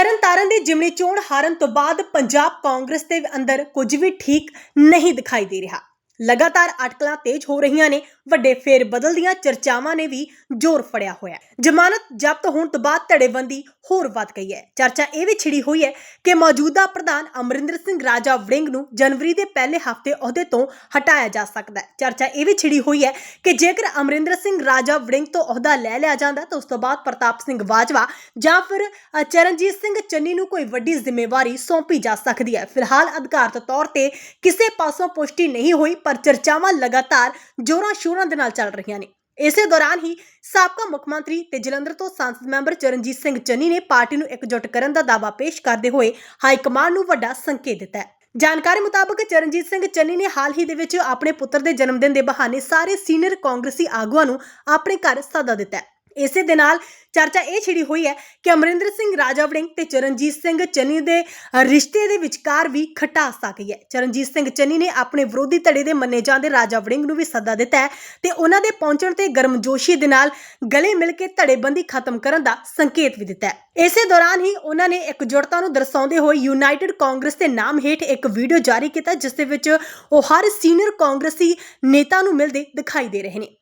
ਤਰਨਤਾਰਨ ਦੀ ਜਿਮਨੀ ਚੋਣ ਹਾਰਨ ਤੋਂ ਬਾਅਦ ਪੰਜਾਬ ਕਾਂਗਰਸ ਦੇ ਅੰਦਰ ਕੁਝ ਵੀ ਠੀਕ ਨਹੀਂ ਦਿਖਾਈ ਦੇ ਰਿਹਾ। ਲਗਾਤਾਰ ਅਟਕਲਾਂ ਤੇਜ਼ ਹੋ ਰਹੀਆਂ ਨੇ, ਵੱਡੇ ਫੇਰ ਬਦਲ ਦੀਆਂ ਚਰਚਾਵਾਂ ਨੇ ਵੀ ਜ਼ੋਰ ਫੜਿਆ ਹੋਇਆ ਹੈ। ਜ਼ਮਾਨਤ ਜ਼ਬਤ ਹੋਣ ਤੋਂ ਬਾਅਦ ਧੜੇਬੰਦੀ ਹੋਰ ਵੱਧ ਗਈ ਹੈ। ਚਰਚਾ ਇਹ ਵੀ ਛਿੜੀ ਹੋਈ ਹੈ ਕਿ ਮੌਜੂਦਾ ਪ੍ਰਧਾਨ ਅਮਰਿੰਦਰ ਸਿੰਘ ਰਾਜਾ ਵੜਿੰਗ ਨੂੰ ਜਨਵਰੀ ਦੇ ਪਹਿਲੇ ਹਫ਼ਤੇ ਅਹੁਦੇ ਤੋਂ ਹਟਾਇਆ ਜਾ ਸਕਦਾ ਹੈ। ਚਰਚਾ ਇਹ ਵੀ ਛਿੜੀ ਹੋਈ ਹੈ ਕਿ ਜੇਕਰ ਅਮਰਿੰਦਰ ਸਿੰਘ ਰਾਜਾ ਵੜਿੰਗ ਤੋਂ ਅਹੁਦਾ ਲੈ ਲਿਆ ਜਾਂਦਾ ਤਾਂ ਉਸ ਤੋਂ ਬਾਅਦ ਪ੍ਰਤਾਪ ਸਿੰਘ ਬਾਜਵਾ ਜਾਂ ਫਿਰ ਚਰਨਜੀਤ ਸਿੰਘ ਚੰਨੀ ਨੂੰ ਕੋਈ ਵੱਡੀ ਜ਼ਿੰਮੇਵਾਰੀ ਸੌਂਪੀ ਜਾ ਸਕਦੀ ਹੈ। ਫਿਲਹਾਲ ਅਧਿਕਾਰਤ ਤੌਰ ਤੇ ਕਿਸੇ ਪਾਸੋਂ ਪੁਸ਼ਟੀ ਨਹੀਂ ਹੋਈ ਪਰ ਚਰਚਾਵਾਂ ਲਗਾਤਾਰ ਜੋਰਾਂ ਸ਼ੋਰਾਂ ਦੇ ਨਾਲ ਚੱਲ ਰਹੀਆਂ ਨੇ। ਇਸੇ ਦੌਰਾਨ ਹੀ ਸਾਬਕਾ ਮੁੱਖ ਮੰਤਰੀ ਤੇ ਜਲੰਧਰ ਤੋਂ ਸੰਸਦ ਮੈਂਬਰ ਚਰਨਜੀਤ ਸਿੰਘ ਚੰਨੀ ਨੇ ਪਾਰਟੀ ਨੂੰ ਇਕਜੁੱਟ ਕਰਨ ਦਾ ਦਾਅਵਾ ਪੇਸ਼ ਕਰਦੇ ਹੋਏ ਹਾਈ ਕਮਾਂਡ ਨੂੰ ਵੱਡਾ ਸੰਕੇਤ ਦਿੱਤਾ ਹੈ। ਜਾਣਕਾਰੀ ਮੁਤਾਬਕ ਚਰਨਜੀਤ ਸਿੰਘ ਚੰਨੀ ਨੇ ਹਾਲ ਹੀ ਦੇ ਵਿੱਚ ਆਪਣੇ ਪੁੱਤਰ ਦੇ ਜਨਮ ਦਿਨ ਦੇ ਬਹਾਨੇ ਸਾਰੇ ਸੀਨੀਅਰ ਕਾਂਗਰਸੀ ਆਗੂਆਂ ਨੂੰ ਆਪਣੇ ਘਰ ਸੱਦਾ ਦਿੱਤਾ ਹੈ। ਇਸੇ ਦੇ ਨਾਲ ਚਰਚਾ ਇਹ ਛਿੜੀ ਹੋਈ ਹੈ ਕਿ ਅਮਰਿੰਦਰ ਸਿੰਘ, ਰਾਜਾ ਵੜਿੰਗ ਤੇ ਚਰਨਜੀਤ ਸਿੰਘ ਚੰਨੀ ਦੇ ਰਿਸ਼ਤੇ ਦੇ ਵਿਚਕਾਰ ਵੀ ਖਟਾਸ ਆ ਗਈ ਹੈ। ਚਰਨਜੀਤ ਸਿੰਘ ਚੰਨੀ ਨੇ ਆਪਣੇ ਵਿਰੋਧੀ ਧੜੇ ਦੇ ਮੰਨੇ ਜਾਂਦੇ ਰਾਜਾ ਵੜਿੰਗ ਨੂੰ ਵੀ ਸੱਦਾ ਦਿੱਤਾ ਹੈ ਤੇ ਉਹਨਾਂ ਦੇ ਪਹੁੰਚਣ ਤੇ ਗਰਮਜੋਸ਼ੀ ਦੇ ਨਾਲ ਗਲੇ ਮਿਲ ਕੇ ਧੜੇਬੰਦੀ ਖਤਮ ਕਰਨ ਦਾ ਸੰਕੇਤ ਵੀ ਦਿੱਤਾ ਹੈ। ਇਸੇ ਦੌਰਾਨ ਹੀ ਉਹਨਾਂ ਨੇ ਇਕਜੁੱਟਤਾ ਨੂੰ ਦਰਸਾਉਂਦੇ ਹੋਏ ਯੂਨਾਈਟਿਡ ਕਾਂਗਰਸ ਦੇ ਨਾਮ ਹੇਠ ਇੱਕ ਵੀਡੀਓ ਜਾਰੀ ਕੀਤਾ, ਜਿਸ ਦੇ ਵਿੱਚ ਉਹ ਹਰ ਸੀਨੀਅਰ ਕਾਂਗਰਸੀ ਨੇਤਾ ਨੂੰ ਮਿਲਦੇ ਦਿਖਾਈ ਦੇ ਰਹੇ ਨੇ।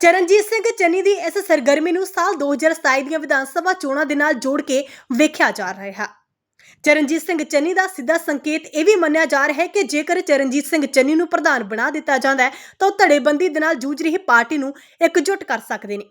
ਚਰਨਜੀਤ ਸਿੰਘ ਚੰਨੀ ਦੀ ਇਸ ਸਰਗਰਮੀ ਨੂੰ ਸਾਲ 2027 ਦੀਆਂ ਵਿਧਾਨ ਸਭਾ ਚੋਣਾਂ ਦੇ ਨਾਲ ਜੋੜ ਕੇ ਵੇਖਿਆ ਜਾ ਰਿਹਾ। ਹੈ ਚਰਨਜੀਤ ਸਿੰਘ ਚੰਨੀ ਦਾ ਸਿੱਧਾ ਸੰਕੇਤ ਇਹ ਵੀ ਮੰਨਿਆ ਜਾ ਰਿਹਾ ਹੈ ਕਿ ਜੇਕਰ ਚਰਨਜੀਤ ਸਿੰਘ ਚੰਨੀ ਨੂੰ ਪ੍ਰਧਾਨ ਬਣਾ ਦਿੱਤਾ ਜਾਂਦਾ ਹੈ, ਤਾਂ ਉਹ ਧੜੇਬੰਦੀ ਦੇ ਨਾਲ ਜੂਝ ਰਹੀ ਪਾਰਟੀ ਨੂੰ ਇਕਜੁੱਟ ਕਰ ਸਕਦੇ ਨੇ।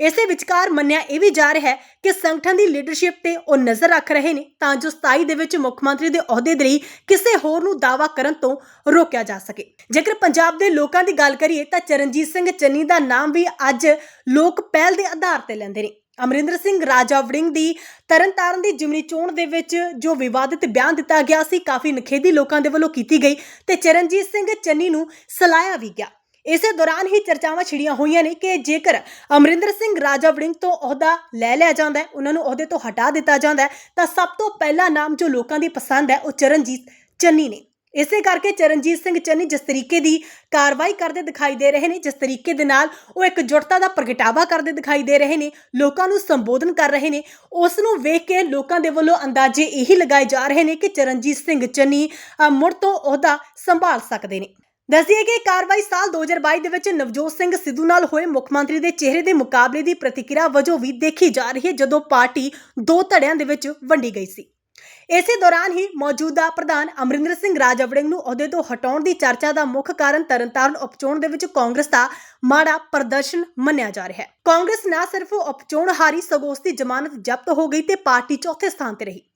ਇਸੇ ਵਿਚਕਾਰ ਮੰਨਿਆ ਇਹ ਵੀ ਜਾ ਰਿਹਾ ਹੈ ਕਿ ਸੰਗਠਨ ਦੀ ਲੀਡਰਸ਼ਿਪ ਤੇ ਉਹ ਨਜ਼ਰ ਰੱਖ ਰਹੇ ਨੇ, ਤਾਂ ਜੋ 27 ਦੇ ਵਿੱਚ ਮੁੱਖ ਮੰਤਰੀ ਦੇ ਅਹੁਦੇ ਦੇ ਲਈ ਕਿਸੇ ਹੋਰ ਨੂੰ ਦਾਅਵਾ ਕਰਨ ਤੋਂ ਰੋਕਿਆ ਜਾ ਸਕੇ। ਜੇਕਰ ਪੰਜਾਬ ਦੇ ਲੋਕਾਂ ਦੀ ਗੱਲ ਕਰੀਏ ਤਾਂ ਚਰਨਜੀਤ ਸਿੰਘ ਚੰਨੀ ਦਾ ਨਾਮ ਵੀ ਅੱਜ ਲੋਕ ਪਹਿਲ ਦੇ ਆਧਾਰ ਤੇ ਲੈਂਦੇ ਨੇ। ਅਮਰਿੰਦਰ ਸਿੰਘ ਰਾਜਾ ਵੜਿੰਗ ਦੀ ਤਰਨਤਾਰਨ ਦੀ ਜਿਮਨੀ ਚੋਣ ਦੇ ਵਿੱਚ ਜੋ ਵਿਵਾਦਿਤ ਬਿਆਨ ਦਿੱਤਾ ਗਿਆ ਸੀ, ਕਾਫੀ ਨਖੇਦੀ ਲੋਕਾਂ ਦੇ ਵੱਲੋਂ ਕੀਤੀ ਗਈ ਤੇ ਚਰਨਜੀਤ ਸਿੰਘ ਚੰਨੀ ਨੂੰ ਸਲਾਇਆ ਵੀ ਗਿਆ। ਇਸੇ ਦੌਰਾਨ ਹੀ ਚਰਚਾਵਾਂ ਛਿੜੀਆਂ ਹੋਈਆਂ ਨੇ ਕਿ ਜੇਕਰ ਅਮਰਿੰਦਰ ਸਿੰਘ ਰਾਜਾ ਵੜਿੰਗ ਤੋਂ ਅਹੁਦਾ ਲੈ ਲਿਆ ਜਾਂਦਾ ਹੈ, ਉਹਨਾਂ ਨੂੰ ਅਹੁਦੇ ਤੋਂ ਹਟਾ ਦਿੱਤਾ ਜਾਂਦਾ ਹੈ, ਤਾਂ ਸਭ ਤੋਂ ਪਹਿਲਾ ਨਾਮ ਜੋ ਲੋਕਾਂ ਦੀ ਪਸੰਦ ਹੈ, ਉਹ ਚਰਨਜੀਤ ਚੰਨੀ ਨੇ। ਇਸੇ ਕਰਕੇ ਚਰਨਜੀਤ ਸਿੰਘ ਚੰਨੀ ਜਿਸ ਤਰੀਕੇ ਦੀ ਕਾਰਵਾਈ ਕਰਦੇ ਦਿਖਾਈ ਦੇ ਰਹੇ ਨੇ, ਜਿਸ ਤਰੀਕੇ ਦੇ ਨਾਲ ਉਹ ਇੱਕ ਜੁਟਤਾ ਦਾ ਪ੍ਰਗਟਾਵਾ ਕਰਦੇ ਦਿਖਾਈ ਦੇ ਰਹੇ ਨੇ, ਲੋਕਾਂ ਨੂੰ ਸੰਬੋਧਨ ਕਰ ਰਹੇ ਨੇ, ਉਸ ਨੂੰ ਵੇਖ ਕੇ ਲੋਕਾਂ ਦੇ ਵੱਲੋਂ ਅੰਦਾਜ਼ੇ ਇਹੀ ਲਗਾਏ ਜਾ ਰਹੇ ਨੇ ਕਿ ਚਰਨਜੀਤ ਸਿੰਘ ਚੰਨੀ ਮੁੜ ਤੋਂ ਅਹੁਦਾ ਸੰਭਾਲ ਸਕਦੇ ਨੇ। ਦੱਸਿਏ ਕਿ ਕਾਰਵਾਈ ਸਾਲ 2022 ਦੇ ਵਿੱਚ ਨਵਜੋਤ ਸਿੰਘ ਸਿੱਧੂ ਨਾਲ ਹੋਏ ਮੁੱਖ ਮੰਤਰੀ ਦੇ ਚਿਹਰੇ ਦੇ ਮੁਕਾਬਲੇ ਦੀ ਪ੍ਰਤੀਕਿਰਿਆ ਵਜੋਂ ਵੀ ਦੇਖੀ ਜਾ ਰਹੀ ਹੈ, ਜਦੋਂ ਪਾਰਟੀ ਦੋ ਧੜਿਆਂ ਦੇ ਵਿੱਚ ਵੰਡੀ ਗਈ ਸੀ। ਇਸੇ ਦੌਰਾਨ ਹੀ ਮੌਜੂਦਾ ਪ੍ਰਧਾਨ ਅਮਰਿੰਦਰ ਸਿੰਘ ਰਾਜਾਵੜਿੰਗ ਨੂੰ ਅਹੁਦੇ ਤੋਂ ਹਟਾਉਣ ਦੀ ਚਰਚਾ ਦਾ ਮੁੱਖ ਕਾਰਨ ਤਰਨਤਾਰਨ ਉਪਚੋਣ ਦੇ ਵਿੱਚ ਕਾਂਗਰਸ ਦਾ ਮਾੜਾ ਪ੍ਰਦਰਸ਼ਨ ਮੰਨਿਆ ਜਾ ਰਿਹਾ ਹੈ। ਕਾਂਗਰਸ ਨਾ ਸਿਰਫ ਉਪਚੋਣ ਹਾਰੀ ਸਗੋਂ ਉਸ ਦੀ ਜ਼ਮਾਨਤ ਜ਼ਬਤ ਹੋ ਗਈ ਤੇ ਪਾਰਟੀ ਚੌਥੇ ਸਥਾਨ ਤੇ ਰਹੀ।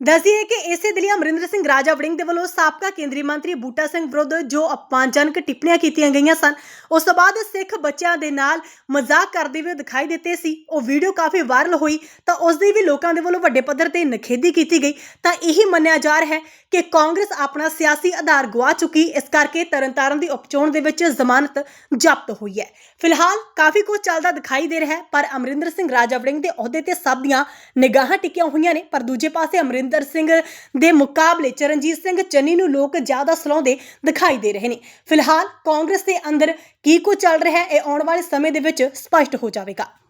ਦੱਸਿਏ ਕਿ ਇਸੇ ਦਿਨ ਹੀ ਅਮਰਿੰਦਰ ਸਿੰਘ ਰਾਜਾ ਵੜਿੰਗ ਦੇ ਵੱਲੋਂ ਸਾਬਕਾ ਕੇਂਦਰੀ ਮੰਤਰੀ ਬੂਟਾ ਸਿੰਘ ਵਿਰੁੱਧ ਜੋ ਅਪਮਾਨਜਨਕ ਟਿੱਪਣੀਆਂ ਕੀਤੀਆਂ ਗਈਆਂ ਸਨ, ਉਸ ਤੋਂ ਬਾਅਦ ਸਿੱਖ ਬੱਚਿਆਂ ਦੇ ਨਾਲ ਮਜ਼ਾਕ ਕਰਦੇ ਹੋਏ ਦਿਖਾਈ ਦਿੱਤੇ ਸੀ। ਉਹ ਵੀਡੀਓ ਕਾਫੀ ਵਾਇਰਲ ਹੋਈ ਤਾਂ ਉਸ ਦੀ ਵੀ ਲੋਕਾਂ ਦੇ ਵੱਲੋਂ ਵੱਡੇ ਪੱਧਰ ਤੇ ਨਖੇਦੀ ਕੀਤੀ ਗਈ। ਤਾਂ ਇਹੀ ਮੰਨਿਆ ਜਾ ਰਿਹਾ ਹੈ ਕਿ ਕਾਂਗਰਸ ਆਪਣਾ ਸਿਆਸੀ ਆਧਾਰ ਗਵਾ ਚੁੱਕੀ, ਇਸ ਕਰਕੇ ਤਰਨਤਾਰਨ ਦੀ ਉਪਚੋਣ ਦੇ ਵਿੱਚ ਜ਼ਮਾਨਤ ਜ਼ਬਤ ਹੋਈ ਹੈ। ਫਿਲਹਾਲ ਕਾਫੀ ਕੁਝ ਚੱਲਦਾ ਦਿਖਾਈ ਦੇ ਰਿਹਾ ਹੈ, ਪਰ ਅਮਰਿੰਦਰ ਸਿੰਘ ਰਾਜਾ ਵੜਿੰਗ ਦੇ ਅਹੁਦੇ ਤੇ ਸਭ ਦੀਆਂ ਨਿਗਾਹਾਂ ਟਿਕੀਆਂ ਹੋਈਆਂ ਨੇ, ਪਰ ਦੂਜੇ ਪਾਸੇ ਅਮਰਿੰਦਰ ਸਿੰਘ ਦੇ ਮੁਕਾਬਲੇ ਚਰਨਜੀਤ ਸਿੰਘ ਚੰਨੀ ਨੂੰ ਲੋਕ ਜ਼ਿਆਦਾ ਸਲਾਉਂਦੇ ਦਿਖਾਈ ਦੇ ਰਹੇ ਨੇ। ਫਿਲਹਾਲ ਕਾਂਗਰਸ ਦੇ ਅੰਦਰ ਕੀ ਕੁਝ ਚੱਲ ਰਿਹਾ ਹੈ, ਇਹ ਆਉਣ ਵਾਲੇ ਸਮੇਂ ਦੇ ਵਿੱਚ ਸਪਸ਼ਟ ਹੋ ਜਾਵੇਗਾ।